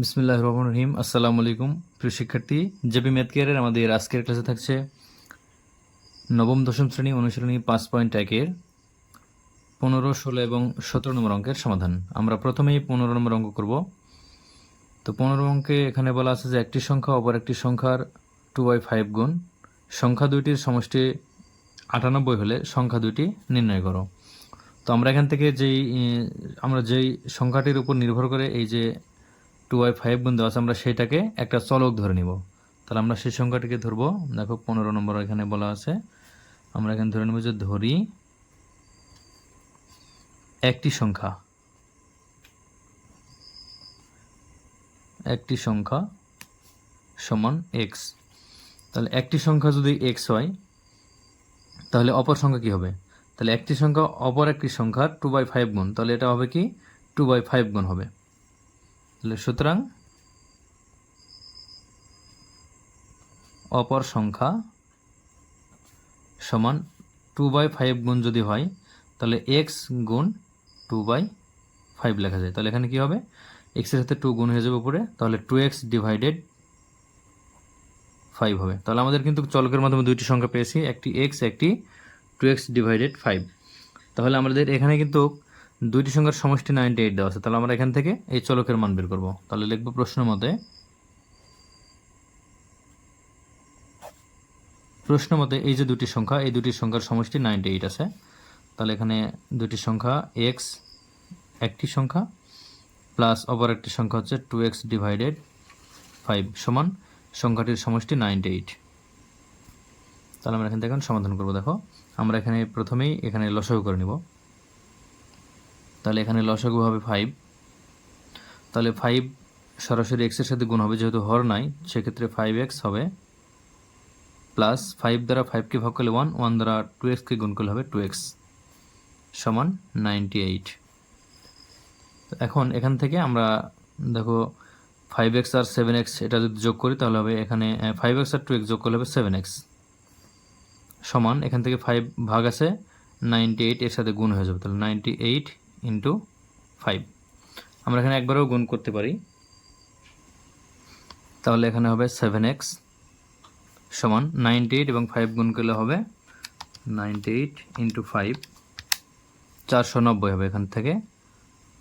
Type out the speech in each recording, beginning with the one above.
বিসমিল্লাহ রহমান রহিম। আসসালামু আলাইকুম প্রিয় শিক্ষার্থী, জেপি ম্যাথ কেয়ারের আমাদের আজকের ক্লাসে থাকছে নবম দশম শ্রেণি অনুশীলনী পাঁচ পয়েন্ট একের পনেরো, ষোলো এবং সতেরো নম্বর অঙ্কের সমাধান। আমরা প্রথমেই পনেরো নম্বর অঙ্ক করব। তো পনেরো অঙ্কে এখানে বলা আছে যে একটি সংখ্যা অপর একটি সংখ্যার টু বাই ফাইভ গুণ। সংখ্যা দুইটির সমষ্টি আটানব্বই হলে সংখ্যা দুইটি নির্ণয় করো। তো আমরা এখান থেকে যেই, আমরা যেই সংখ্যাটির উপর নির্ভর করে এই যে টু বাই ফাইভ গুণ দেওয়া আছে আমরা সেটাকে একটা চলক ধরে নিব। তাহলে আমরা সেই সংখ্যাটিকে ধরবো। দেখো পনেরো নম্বর এখানে বলা আছে। আমরা এখানে ধরে নেব যে ধরি একটি সংখ্যা। একটি সংখ্যা সমান এক্স তাহলে একটি সংখ্যা যদি এক্স হয়, তাহলে অপর সংখ্যা কি হবে? তাহলে একটি সংখ্যা অপর একটি সংখ্যা টু বাই ফাইভ গুণ, তাহলে এটা হবে কি? টু বাই ফাইভ গুণ হবে। তাহলে সুতরাং অপর সংখ্যা সমান টু বাই ফাইভ গুণ যদি হয়, তাহলে এক্স গুণ টু বাই ফাইভ লেখা যায়। তাহলে এখানে কি হবে? এক্সের সাথে টু গুণ হয়ে যাবে উপরে, তাহলে টু এক্স ডিভাইডেড ফাইভ হবে। তাহলে আমাদের কিন্তু চলকের মাধ্যমে দুইটি সংখ্যা পেয়েছি, একটি এক্স একটি টু এক্স ডিভাইডেড ফাইভ তাহলে আমাদের এখানে কিন্তু দুইটি সংখ্যার সমষ্টি নাইনটি এইট দেওয়া আছে। তাহলে আমরা এখান থেকে এই চলকের মান বের করব। তাহলে লিখব প্রশ্ন মতে প্রশ্ন মতে এই যে দুটি সংখ্যা, এই দুটি সংখ্যার সমষ্টি নাইনটি এইট আছে। তাহলে এখানে দুটি সংখ্যা এক্স একটি সংখ্যা প্লাস অপর একটি সংখ্যা হচ্ছে টু এক্স ডিভাইডেড ফাইভ সমান সংখ্যাটির সমষ্টি নাইনটি এইট তাহলে আমরা এখান থেকে এখন সমাধান করব। দেখো, আমরা এখানে প্রথমেই এখানে লসাগু করে নিব। তাহলে এখানে লসাগু হবে ফাইভ তাহলে ফাইভ সরাসরি এক্সের সাথে গুণ হবে, যেহেতু হর নাই, সেক্ষেত্রে ফাইভ এক্স হবে। প্লাস ফাইভ দ্বারা ফাইভকে ভাগ করলে ওয়ান ওয়ান দ্বারা টু এক্সকে গুণ করলে হবে টু এক্স সমান নাইনটি এইট এখন এখান থেকে আমরা দেখো ফাইভ এক্স আর সেভেন এক্স এটা যদি যোগ করি, তাহলে হবে এখানে ফাইভ এক্স আর টু এক্স যোগ করলে হবে সেভেন এক্স সমান, এখান থেকে ফাইভ ভাগ আছে নাইনটি এইট এর সাথে গুণ হয়ে যাবে, তাহলে নাইনটি এইট ইন্টু ফাইভ আমরা এখানে একবারও গুণ করতে পারি। তাহলে এখানে হবে সেভেন এক্স সমান নাইনটি এইট এবং ফাইভ গুণ করলে হবে নাইনটি এইট ইন্টু ফাইভ চারশো নব্বই হবে এখান থেকে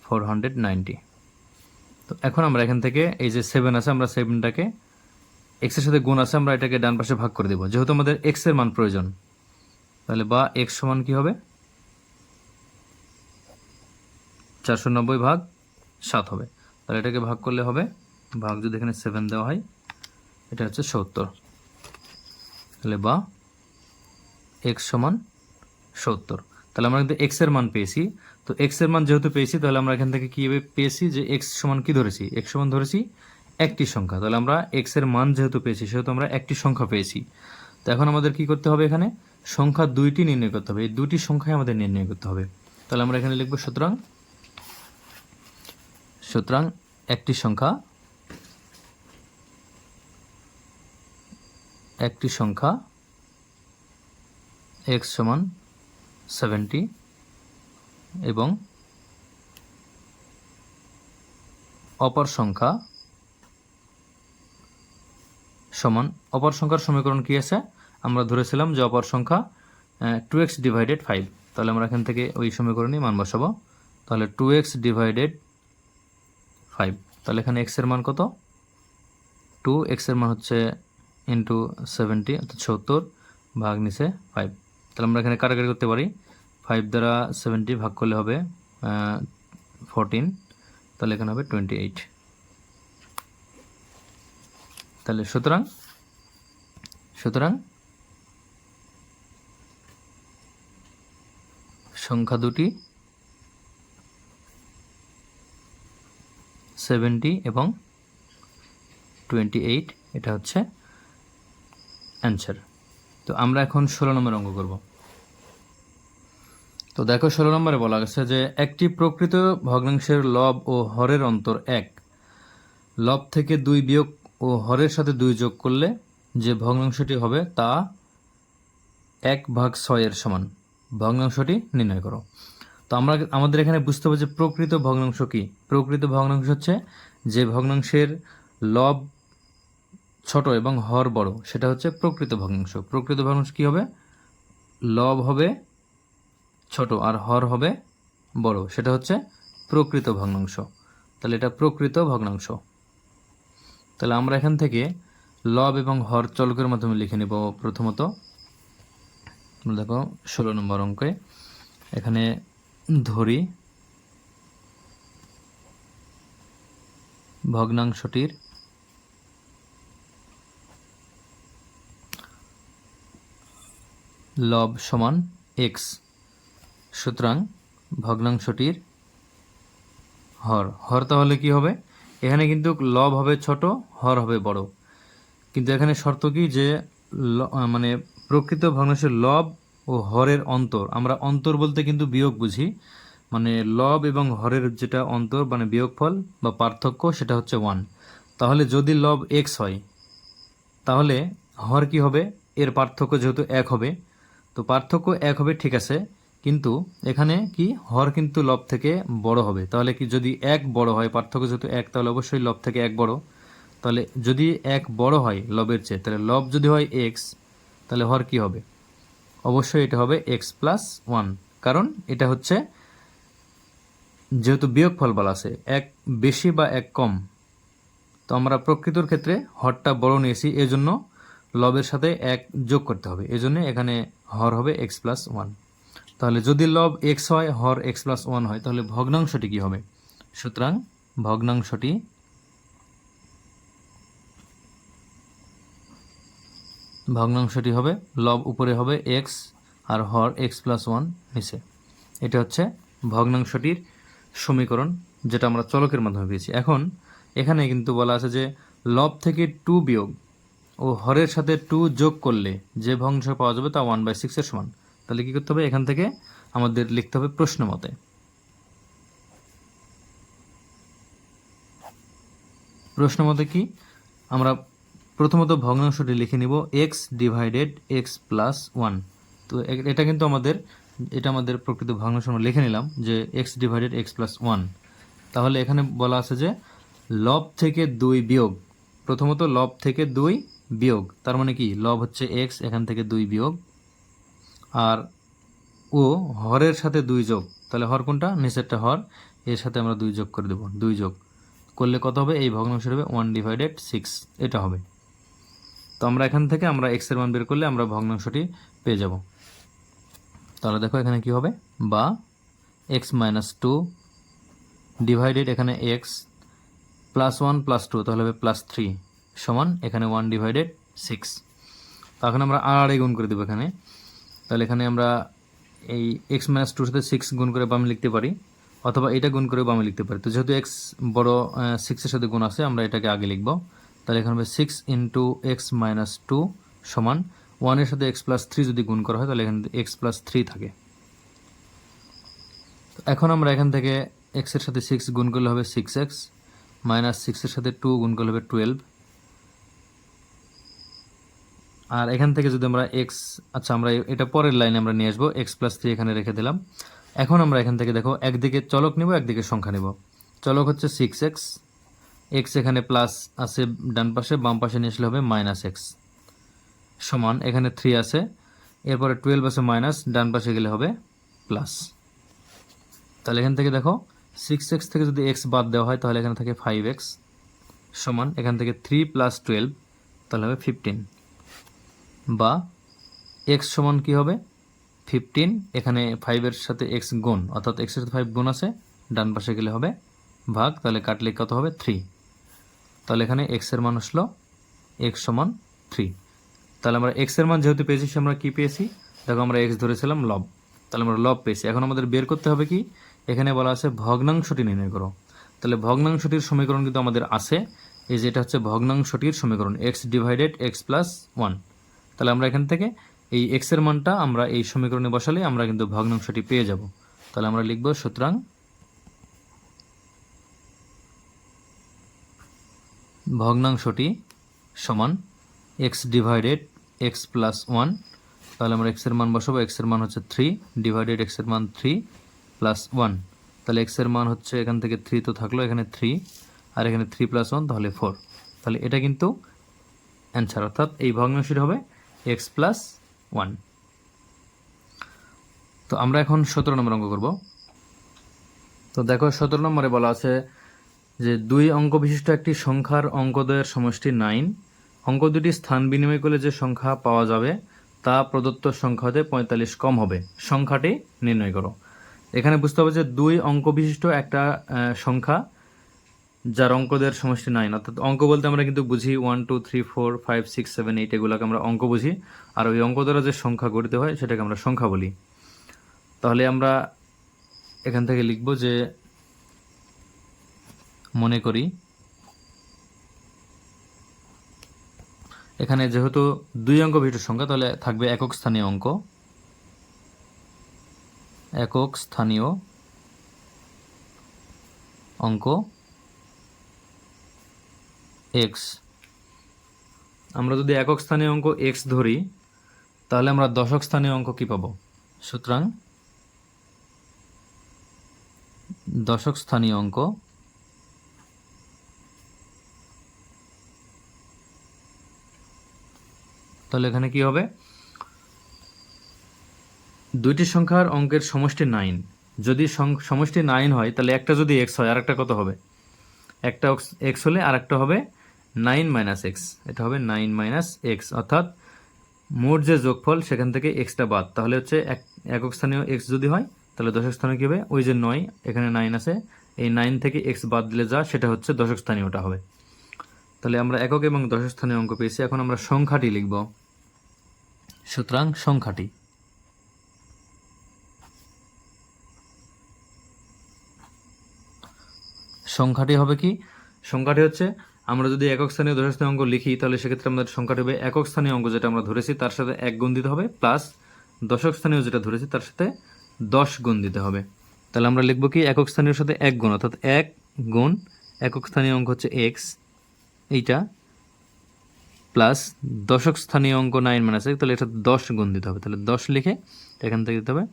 ফোর হান্ড্রেড নাইনটি তো এখন আমরা এখান থেকে এই যে সেভেন আছে, আমরা সেভেনটাকে এক্সের সাথে গুণ আছে, আমরা এটাকে ডান পাশে ভাগ করে দেবো। যেহেতু আমাদের এক্সের মান প্রয়োজন, তাহলে বা এক্স সমান কি হবে? চারশো নব্বই ভাগ সাত হবে। তাহলে এটাকে ভাগ করলে হবে, ভাগ যদি এখানে সেভেন দেওয়া হয়, এটা হচ্ছে সত্তর। তাহলে বা এক্স সমান সত্তর। তাহলে আমরা কিন্তু এক্সের মান পেয়েছি। তো এক্সের মান যেহেতু পেয়েছি, তাহলে আমরা এখান থেকে কীভাবে পেয়েছি যে এক্স সমান কি ধরেছি? এক্স সমান ধরেছি একটি সংখ্যা। তাহলে আমরা এক্সের মান যেহেতু পেয়েছি, সেহেতু আমরা একটি সংখ্যা পেয়েছি। তো এখন আমাদের কি করতে হবে এখানে? সংখ্যা দুইটি নির্ণয় করতে হবে। এই দুটি সংখ্যাই আমাদের নির্ণয় করতে হবে। তাহলে আমরা এখানে লিখব সুতরাং সুতরাং একটি সংখ্যা একটি সংখ্যা এক্স সমান সেভেন্টি এবং অপর সংখ্যা সমান, অপর সংখ্যার সমীকরণ কি আছে? আমরা ধরেছিলাম যে অপর সংখ্যা টু এক্স ডিভাইডেড ফাইভ তাহলে আমরা এখান থেকে ওই সমীকরণই মান বসাবো। তাহলে টু এক্স ডিভাইডেড ফাইভ। তাহলে এখানে এক্সের মান কত? টু এক্সের মান হচ্ছে ইন্টু সেভেন্টি অর্থাৎ সত্তর, ভাগ নিচে ফাইভ তাহলে আমরা এখানে কাটাকাটি করতে পারি। ফাইভ দ্বারা সেভেন্টি ভাগ করলে হবে ফোরটিন তাহলে এখানে হবে টোয়েন্টি এইট তাহলে সুতরাং সুতরাং সংখ্যা দুটি সেভেন্টি এবং টোয়েন্টি এইট এটা হচ্ছে অ্যান্সার তো আমরা এখন ষোলো নম্বর অঙ্ক করব। তো দেখো ষোলো নম্বরে বলা গেছে যে, একটি প্রকৃত ভগ্নাংশের লব ও হরের অন্তর এক। লব থেকে দুই বিয়োগ ও হরের সাথে দুই যোগ করলে যে ভগ্নাংশটি হবে তা এক ভাগ ছয়ের সমান। ভগ্নাংশটি নির্ণয় করো। তো আমরা আমাদের এখানে বুঝতে হবে যে প্রকৃত ভগ্নাংশ কি? প্রকৃত ভগ্নাংশ হচ্ছে যে ভগ্নাংশের লব ছোট এবং হর বড়, সেটা হচ্ছে প্রকৃত ভগ্নাংশ। প্রকৃত ভগ্নাংশ কি হবে? লব হবে ছোট আর হর হবে বড়, সেটা হচ্ছে প্রকৃত ভগ্নাংশ। তাহলে এটা প্রকৃত ভগ্নাংশ। তাহলে আমরা এখান থেকে লব এবং হর চলকের মাধ্যমে লিখে নেব প্রথমত। দেখো, ষোলো নম্বর অঙ্কে। এখানে ধরি ভগ্নাংশটির লব সমান এক্স সুতরাং ভগ্নাংশটির হর। হর তাহলে কি হবে? এখানে কিন্তু লব হবে ছোট, হর হবে বড়। কিন্তু এখানে শর্ত কি? যে মানে প্রকৃত ভগ্নাংশের লব ও হরের অন্তর। আমরা অন্তর বলতে কিন্তু বিয়োগ বুঝি। মানে লব এবং হরের যেটা অন্তর মানে বিয়োগফল বা পার্থক্য, সেটা হচ্ছে ওয়ান তাহলে যদি লব এক্স হয়, তাহলে হর কি হবে? এর পার্থক্য যেহেতু এক হবে, তো পার্থক্য এক হবে, ঠিক আছে। কিন্তু এখানে কি? হর কিন্তু লব থেকে বড় হবে। তাহলে কি যদি এক বড় হয়, পার্থক্য যেহেতু এক, তাহলে অবশ্যই লব থেকে এক বড়। তাহলে যদি এক বড় হয় লবের চেয়ে, তাহলে লব যদি হয় এক্স তাহলে হর কি হবে? অবশ্যই এটা হবে এক্স প্লাস ওয়ান কারণ এটা হচ্ছে যেহেতু বিয়োগফল বলা আছে, এক বেশি বা এক কম। তো আমরা প্রকৃতর ক্ষেত্রে হরটা বড় নিয়েছি, এজন্য লবের সাথে এক যোগ করতে হবে, এজন্য এখানে হর হবে এক্স প্লাস ওয়ান তাহলে যদি লব এক্স হয়, হর এক্স প্লাস ওয়ান হয়, তাহলে ভগ্নাংশটি কি হবে? সুতরাং ভগ্নাংশটি ভগ্নাংশটি হবে, লব উপরে হবে এক্স আর হর এক্স প্লাস ওয়ান নিচে। এটা হচ্ছে ভগ্নাংশটির সমীকরণ যেটা আমরা চলকের মাধ্যমে পেয়েছি। এখন এখানে কিন্তু বলা আছে যে লব থেকে টু বিয়োগ ও হরের সাথে টু যোগ করলে যে ভগ্নাংশ পাওয়া যাবে তা ওয়ান বাই সিক্সের সমান। তাহলে কী করতে হবে? এখান থেকে আমাদের লিখতে হবে প্রশ্ন মতে। প্রশ্ন মতে কি? আমরা প্রথমত ভগ্নাংশটি লিখে নিব X divided X plus one তো এটা কিন্তু আমাদের, এটা আমাদের প্রকৃত ভগ্নাংশ আমরা লিখে নিলাম যে X divided X plus one তাহলে এখানে বলা আছে যে লব থেকে দুই বিয়োগ, প্রথমত লব থেকে দুই বিয়োগ, তার মানে কি? লব হচ্ছে এক্স এখান থেকে দুই বিয়োগ। আর ও হরের সাথে দুই যোগ, তাহলে হর কোনটা? নিচেরটা হর, এর সাথে আমরা দুই যোগ করে দেব, দুই যোগ। করলে কত হবে? এই ভগ্নাংশ হবে ওয়ান ডিভাইডেড সিক্স এটা হবে। তো আমরা এখান থেকে আমরা এক্সের মান বের করলে আমরা ভগ্নাংশটি পেয়ে যাব। তাহলে দেখো এখানে কি হবে? বা এক্স মাইনাস টু ডিভাইডেড এখানে X plus one plus two তাহলে হবে প্লাস থ্রি সমান এখানে ওয়ান ডিভাইডেড সিক্স তখন আমরা আর গুণ করে দেবো এখানে। তাহলে এখানে আমরা এই এক্স মাইনাস টুর সাথে সিক্স গুণ করে বামে লিখতে পারি, অথবা এটা গুণ করে বামে লিখতে পারি। তো যেহেতু এক্স বড় সিক্সের সাথে গুণ আছে, আমরা এটাকে আগে লিখব। তাহলে এখানে হবে six into X minus two সমান ওয়ানের সাথে এক্স প্লাস থ্রি যদি গুণ করা হয়, তাহলে এখানে এক্স প্লাস থ্রি থাকে। এখন আমরা এখান থেকে এক্সের সাথে সিক্স গুণ করলে হবে সিক্স এক্স মাইনাস সিক্সের সাথে টু গুণ করলে হবে টুয়েলভ আর এখান থেকে যদি আমরা এক্স আচ্ছা আমরা এটা পরের লাইনে আমরা নিয়ে আসব এক্স প্লাস থ্রি এখানে রেখে দিলাম। এখন আমরা এখান থেকে দেখো, একদিকে চলক নিব, একদিকে সংখ্যা নিব। চলক হচ্ছে সিক্স এক্স এক্স এখানে প্লাস আছে ডান পাশে, বাম পাশে নিয়ে আসলে হবে মাইনাস এক্স সমান, এখানে থ্রি আছে। এরপরে টুয়েলভ আছে মাইনাস ডান পাশে গেলে হবে প্লাস তাহলে এখান থেকে দেখো সিক্স এক্স থেকে যদি এক্স বাদ দেওয়া হয়, তাহলে এখানে থাকে ফাইভ এক্স সমান, এখান থেকে থ্রি প্লাস টুয়েলভ তাহলে হবে ফিফটিন বা এক্স সমান কি হবে? ফিফটিন এখানে ফাইভের সাথে এক্স গুণ, অর্থাৎ এক্সের সাথে ফাইভ গুণ আছে, ডান পাশে গেলে হবে ভাগ, তাহলে কাটলে কত হবে? থ্রি তাহলে এখানে এক্সের মান আসলো এক্স সমান থ্রি তাহলে আমরা এক্সের মান যেহেতু পেয়েছি, সে আমরা কি পেয়েছি? দেখো আমরা এক্স ধরেছিলাম লব তাহলে আমরা লব পেয়েছি। এখন আমাদের বের করতে হবে কি? এখানে বলা আছে ভগ্নাংশটি নির্ণয় করো। তাহলে ভগ্নাংশটির সমীকরণ কিন্তু আমাদের আছে। এই যে এটা হচ্ছে ভগ্নাংশটির সমীকরণ X divided X plus one তাহলে আমরা এখান থেকে এই এক্সের মানটা আমরা এই সমীকরণে বসালে আমরা কিন্তু ভগ্নাংশটি পেয়ে যাব। তাহলে আমরা লিখব সুতরাং ভগ্নাংশটি সমান X divided X plus one তাহলে আমরা এক্সের মান বসাবো এক্সের মান হচ্ছে থ্রি ডিভাইডেড এক্সের মান থ্রি প্লাস ওয়ান তাহলে এক্সের মান হচ্ছে এখান থেকে থ্রি তো থাকল, এখানে থ্রি আর এখানে থ্রি প্লাস ওয়ান তাহলে ফোর তাহলে এটা কিন্তু অ্যান্সার অর্থাৎ এই ভগ্নাংশটি হবে এক্স প্লাস ওয়ান তো আমরা এখন সতেরো নম্বর অঙ্ক করব। তো দেখো সতেরো নম্বরে বলা আছে যে দুই অঙ্ক বিশিষ্ট একটি সংখ্যার অঙ্কদ্বয়ের সমষ্টি নাইন অঙ্ক দুটি স্থান বিনিময় করলে যে সংখ্যা পাওয়া যাবে, তা প্রদত্ত সংখ্যা হতে পঁয়তাল্লিশ কম হবে। সংখ্যাটি নির্ণয় করো। এখানে বুঝতে হবে যে দুই অঙ্ক বিশিষ্ট একটা সংখ্যা যার অঙ্কদের সমষ্টি নাইন। অর্থাৎ অঙ্ক বলতে আমরা কিন্তু বুঝি one two three four five six seven eight এগুলোকে আমরা অঙ্ক বুঝি। আর ওই অঙ্ক দ্বারা যে সংখ্যা গঠিত হয় সেটাকে আমরা সংখ্যা বলি। তাহলে আমরা এখান থেকে লিখব যে মনে করি। এখানে যেহেতু দুই অঙ্ক বিশিষ্ট সংখ্যা, তাহলে থাকবে একক স্থানীয় অঙ্ক। একক স্থানীয় অঙ্ক এক্স আমরা যদি একক স্থানীয় অঙ্ক এক্স ধরি, তাহলে আমরা দশক স্থানীয় অঙ্ক কি পাবো? সুতরাং দশক স্থানীয় অঙ্ক তাহলে এখানে কি হবে? দুইটি সংখ্যার অঙ্কের সমষ্টি নাইন। যদি সমষ্টি নাইন হয়, তাহলে একটা যদি এক্স হয় আর একটা কত হবে? একটা এক্স হলে আর একটা হবে নাইন মাইনাস এক্স এটা হবে নাইন মাইনাস এক্স অর্থাৎ মোট যে যোগফল, সেখান থেকে এক্সটা বাদ। তাহলে হচ্ছে এক, একক স্থানীয় এক্স যদি হয়, তাহলে দশক স্থানীয় কী হবে? ওই যে নয়, এখানে নাইন আছে। এই নাইন থেকে এক্স বাদ দিলে যা, সেটা হচ্ছে দশক স্থানীয়টা হবে। তাহলে আমরা একক এবং দশক স্থানীয় অঙ্ক পেয়েছি। এখন আমরা সংখ্যাটি লিখব। সুতরাং সংখ্যাটি। সংখ্যাটি হবে কি? সংখ্যাটি হচ্ছে, আমরা যদি একক স্থানীয় দশক স্থানীয় অঙ্ক লিখি, তাহলে সেক্ষেত্রে আমাদের সংখ্যাটি হবে একক স্থানীয় অঙ্ক যেটা আমরা ধরেছি, তার সাথে এক গুণ দিতে হবে প্লাস দশক স্থানীয় যেটা ধরেছি, তার সাথে দশ গুণ দিতে হবে। তাহলে আমরা লিখব কি, একক স্থানীয় সাথে এক গুণ, অর্থাৎ এক গুণ একক স্থানীয় অঙ্ক হচ্ছে এক্স এইটা প্লাস দশক স্থানীয় অঙ্ক নাইন মাইনাস এক, তাহলে এটা দশ গুণ দিতে হবে। তাহলে দশ লিখে এখান থেকে দিতে হবে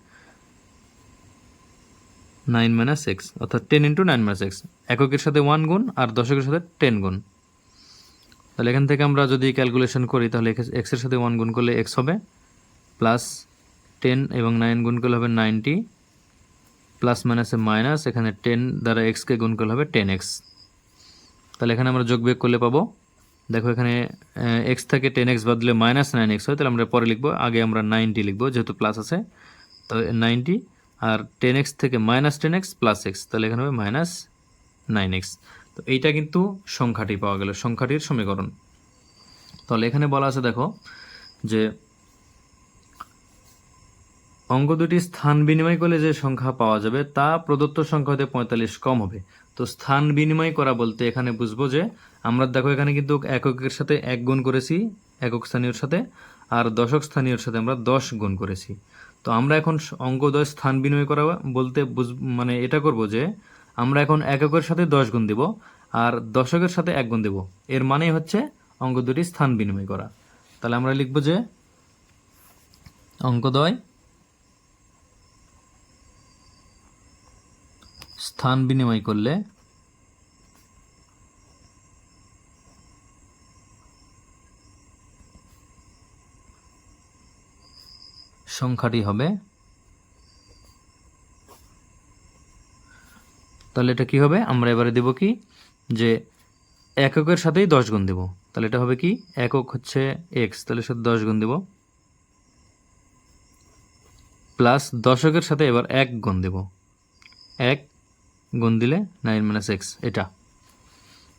নাইন মাইনাস এক্স অর্থাৎ ten into nine minus X এককের সাথে ওয়ান গুণ আর দশকের সাথে টেন গুণ। তাহলে এখান থেকে আমরা যদি ক্যালকুলেশন করি, তাহলে এক্সের সাথে ওয়ান গুণ করলে এক্স হবে প্লাস টেন এবং নাইন গুণ করলে হবে নাইনটি প্লাস মাইনাসে মাইনাস এখানে টেন দ্বারা এক্সকে গুণ করলে হবে টেন এক্স তাহলে এখানে আমরা যোগ বিয়োগ করলে পাবো দেখো এখানে এক্স থেকে টেন এক্স বাদ দিলে মাইনাস নাইন এক্স হয়, তাহলে আমরা পরে লিখব, আগে আমরা নাইনটি লিখব, যেহেতু প্লাস আছে, তো নাইনটি আর টেন এক্স থেকে minus ten X plus X তাহলে এখানে হবে মাইনাস নাইন এক্স তো এইটা কিন্তু সংখ্যাটি পাওয়া গেল, সংখ্যাটির সমীকরণ। তাহলে এখানে বলা আছে, দেখো, যে অঙ্ক দুটি স্থান বিনিময় করলে যে সংখ্যা পাওয়া যাবে তা প্রদত্ত সংখ্যা হতে পঁয়তাল্লিশ কম হবে। তো স্থান বিনিময় করা বলতে এখানে বুঝব যে আমরা দেখো এখানে কিন্তু এককের সাথে এক গুণ করেছি, একক স্থানীয়র সাথে, আর দশক স্থানীয়র সাথে আমরা দশ গুণ করেছি। তো আমরা এখন অঙ্কদয় স্থান বিনিময় করা বলতে মানে এটা করব যে আমরা এখন এককের সাথে দশ গুণ দেব, আর দশকের সাথে এক গুণ দেব। এর মানে হচ্ছে অঙ্ক দুটি স্থান বিনিময় করা। তাহলে আমরা লিখব যে অঙ্কদয় স্থান বিনিময় করলে সংখ্যাটি হবে, তাহলে এটা কি হবে? আমরা এবারে দেব কি? যে এককের সাথেই দশ গুণ দেব। তাহলে এটা হবে কি? একক হচ্ছে এক্স তাহলে সাথে দশ গুণ দেব। প্লাস দশকের সাথে এবার এক গুণ দেব। এক গুণ দিলে নাইন মাইনাস এক্স এটা।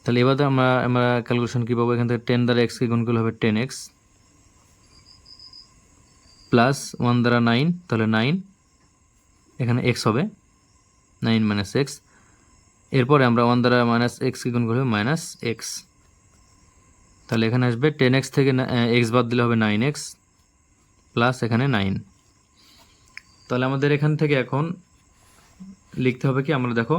তাহলে এবার আমরা আমরা ক্যালকুলেশন কী পাবো? এখান থেকে টেন দ্বারা এক্সকে গুণ করলে হবে টেন এক্স প্লাস ওয়ান দ্বারা নাইন তাহলে নাইন এখানে এক্স হবে নাইন মাইনাস এক্স এরপরে আমরা ওয়ান দ্বারা মাইনাস এক্সকে গুণ করলে মাইনাস এক্স তাহলে এখানে আসবে টেন এক্স থেকে এক্স বাদ দিলে হবে নাইন এক্স প্লাস এখানে নাইন তাহলে আমাদের এখান থেকে এখন লিখতে হবে কি? আমরা দেখো,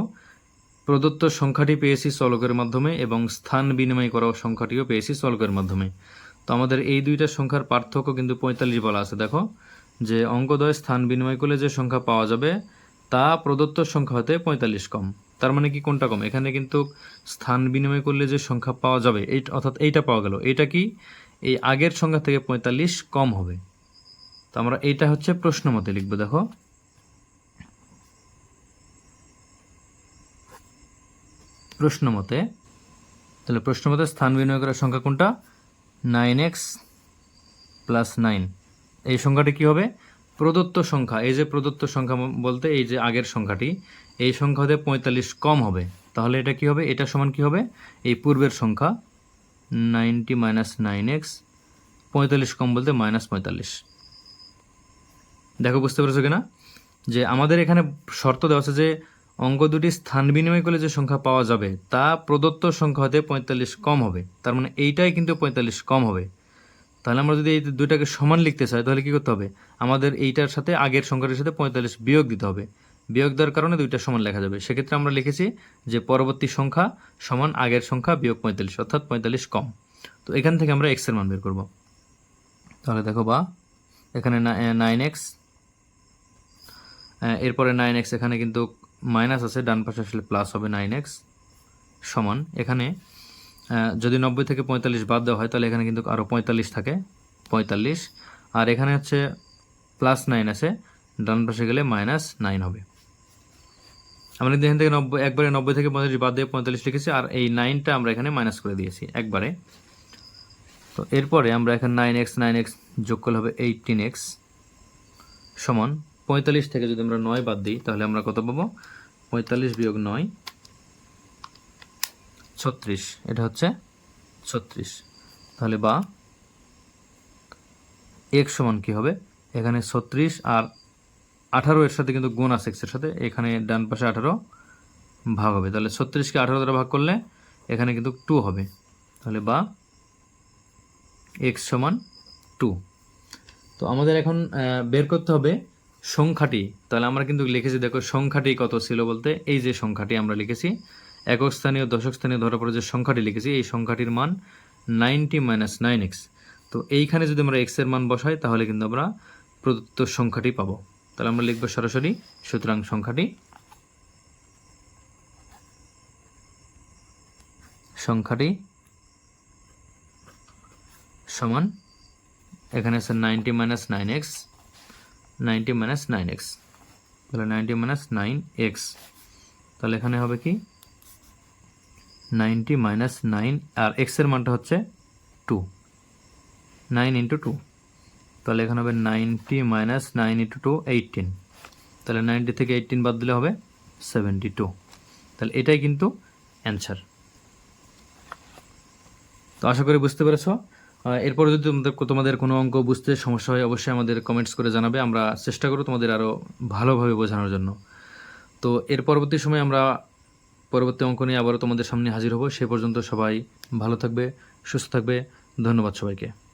প্রদত্ত সংখ্যাটি পেয়েছি চলকের মাধ্যমে এবং স্থান বিনিময় করা সংখ্যাটিও পেয়েছি চলকের মাধ্যমে। তো আমাদের এই দুইটা সংখ্যার পার্থক্য কিন্তু পঁয়তাল্লিশ বলা আছে। দেখো, যে অঙ্কদয় স্থান বিনিময় করলে যে সংখ্যা পাওয়া যাবে, তা প্রদত্ত সংখ্যা হতে পঁয়তাল্লিশ কম। তার মানে কি কোনটা কম? এখানে কিন্তু স্থান বিনিময় করলে যে সংখ্যা পাওয়া যাবে এই অর্থাৎ এইটা পাওয়া গেল। এটা কি? এই আগের সংখ্যা থেকে পঁয়তাল্লিশ কম হবে। তো আমরা এইটা হচ্ছে প্রশ্ন মতে লিখব। দেখো প্রশ্ন মতে তাহলে প্রশ্ন মতে স্থান বিনিময় করার সংখ্যা কোনটা? Nine X plus nine. এই সংখ্যাটি কি হবে? প্রদত্ত সংখ্যা। এই যে প্রদত্ত সংখ্যা বলতে এই যে আগের সংখ্যাটি, এই সংখ্যা হতে পঁয়তাল্লিশ কম হবে। তাহলে এটা কি হবে? এটা সমান কি হবে? এই পূর্বের সংখ্যা নাইনটি মাইনাস নাইন এক্স, পঁয়তাল্লিশ কম বলতে মাইনাস পঁয়তাল্লিশ। দেখো, বুঝতে পেরেছ কিনা? যে আমাদের এখানে শর্ত দেওয়া আছে যে অঙ্ক দুটি স্থান বিনিময় করলে যে সংখ্যা পাওয়া যাবে, তা প্রদত্ত সংখ্যা হতে পঁয়তাল্লিশ কম হবে। তার মানে এইটাই কিন্তু পঁয়তাল্লিশ কম হবে। তাহলে আমরা যদি এই দুইটাকে সমান লিখতে চাই, তাহলে কী করতে হবে? আমাদের এইটার সাথে আগের সংখ্যাটির সাথে পঁয়তাল্লিশ বিয়োগ দিতে হবে। বিয়োগ দেওয়ার কারণে দুইটা সমান লেখা যাবে। সেক্ষেত্রে আমরা লিখেছি যে পরবর্তী সংখ্যা সমান আগের সংখ্যা বিয়োগ পঁয়তাল্লিশ, অর্থাৎ পঁয়তাল্লিশ কম। তো এখান থেকে আমরা এক্সের মান বের করব। তাহলে দেখো বা, এখানে নাইন এক্স এরপরে নাইন এক্স এখানে কিন্তু মাইনাস আছে, ডান পাশে আসলে প্লাস হবে নাইন এক্স সমান। এখানে যদি নব্বই থেকে পঁয়তাল্লিশ বাদ দেওয়া হয়, তাহলে এখানে কিন্তু আরও পঁয়তাল্লিশ থাকে, পঁয়তাল্লিশ। আর এখানে হচ্ছে প্লাস নাইন আছে, ডান পাশে গেলে মাইনাস নাইন হবে। আমরা এখান থেকে নব্বই, একবারে নব্বই থেকে পঁয়তাল্লিশ বাদ দিয়ে পঁয়তাল্লিশ লিখেছি, আর এই নাইনটা আমরা এখানে মাইনাস করে দিয়েছি, একবারে। তো এরপরে আমরা এখানে নাইন এক্স নাইন এক্স যোগ করলে হবে এইটিন এক্স সমান। পঁয়তাল্লিশ থেকে যদি আমরা নয় বাদ দিই, তাহলে আমরা কত পাবো? পঁয়তাল্লিশ বিয়োগ নয়, ছত্রিশ। এটা হচ্ছে ছত্রিশ। তাহলে বা এক সমান কি হবে? এখানে ছত্রিশ আর আঠারো এর সাথে কিন্তু গুণ আছে, এক্সের সাথে। এখানে ডান পাশে আঠারো ভাগ হবে। তাহলে ছত্রিশকে আঠারো দ্বারা ভাগ করলে এখানে কিন্তু টু হবে। তাহলে বা এক্স সমান টু তো আমাদের এখন বের করতে হবে সংখ্যাটি, তাহলে আমরা কিন্তু লিখেছি, দেখো সংখ্যাটি কত ছিল বলতে, এই যে সংখ্যাটি আমরা লিখেছি, একক স্থানীয়, দশক স্থানীয় ধরার পরে যে সংখ্যাটি লিখেছি, এই সংখ্যাটির মান নাইনটি মাইনাস নাইন এক্স। তো এইখানে যদি আমরা এক্সের মান বসাই, তাহলে কিন্তু আমরা প্রদত্ত সংখ্যাটি পাবো। তাহলে আমরা লিখব সরাসরি, সুতরাং সংখ্যাটি সংখ্যাটি সমান, এখানে আছে ninety minus nine X ninety minus nine X. তাহলে নাইনটি মাইনাস নাইন এক্স। তাহলে এখানে হবে কি? নাইনটি মাইনাস নাইন, আর এক্সের মানটা হচ্ছে টু। Nine into two. তাহলে এখানে হবে ninety minus nine into two, eighteen. তাহলে নাইনটি থেকে এইটিন বাদ দিলে হবে সেভেন্টি টু। তাহলে এটাই কিন্তু অ্যান্সার। তো আশা করি বুঝতে পেরেছ? এরপরে যদি তোমাদের তোমাদের কোনো অঙ্ক বুঝতে সমস্যা হয়, অবশ্যই আমাদের কমেন্টস করে জানাবে। আমরা চেষ্টা করব তোমাদের আরও ভালোভাবে বোঝানোর জন্য। তো এর পরবর্তী সময় আমরা পরবর্তী অঙ্ক নিয়ে আবারও তোমাদের সামনে হাজির হব। সে পর্যন্ত সবাই ভালো থাকবে, সুস্থ থাকবে। ধন্যবাদ সবাইকে।